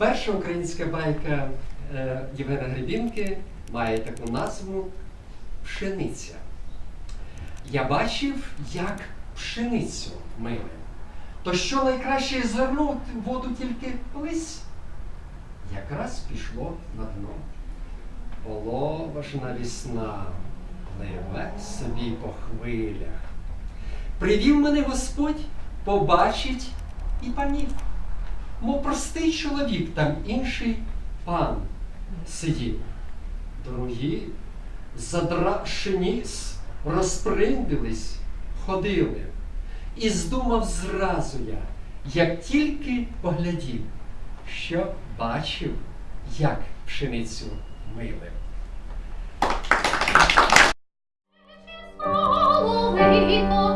Перша українська байка е, Євгена Гребінки має таку назву Пшениця. Я бачив, як пшеницю мили. То що найкраще звернути воду тільки колись? Якраз пішло на дно. Половажна вісна пливе собі по хвилях. Привів мене Господь побачить і панів. Мов простий чоловік, там інший пан сидів. Другі, задравши ніс, розприндились, ходили. І здумав зразу я, як тільки поглядів, що бачив, як пшеницю мили. Соловейко,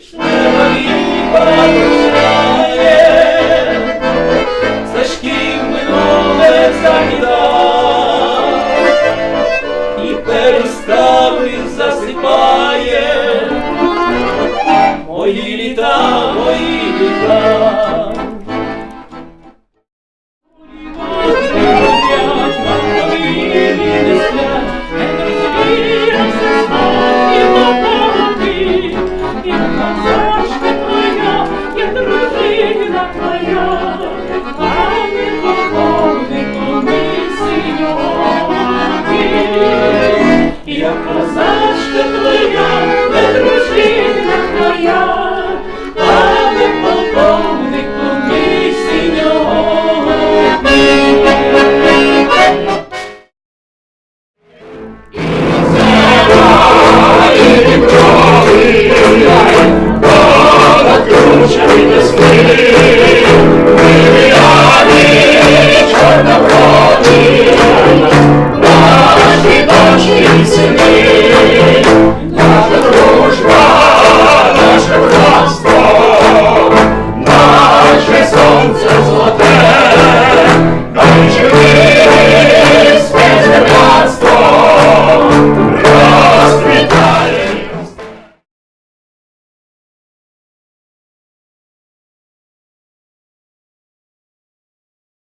річенька, Стежків минуле закидав і перестави засипає. Мої літа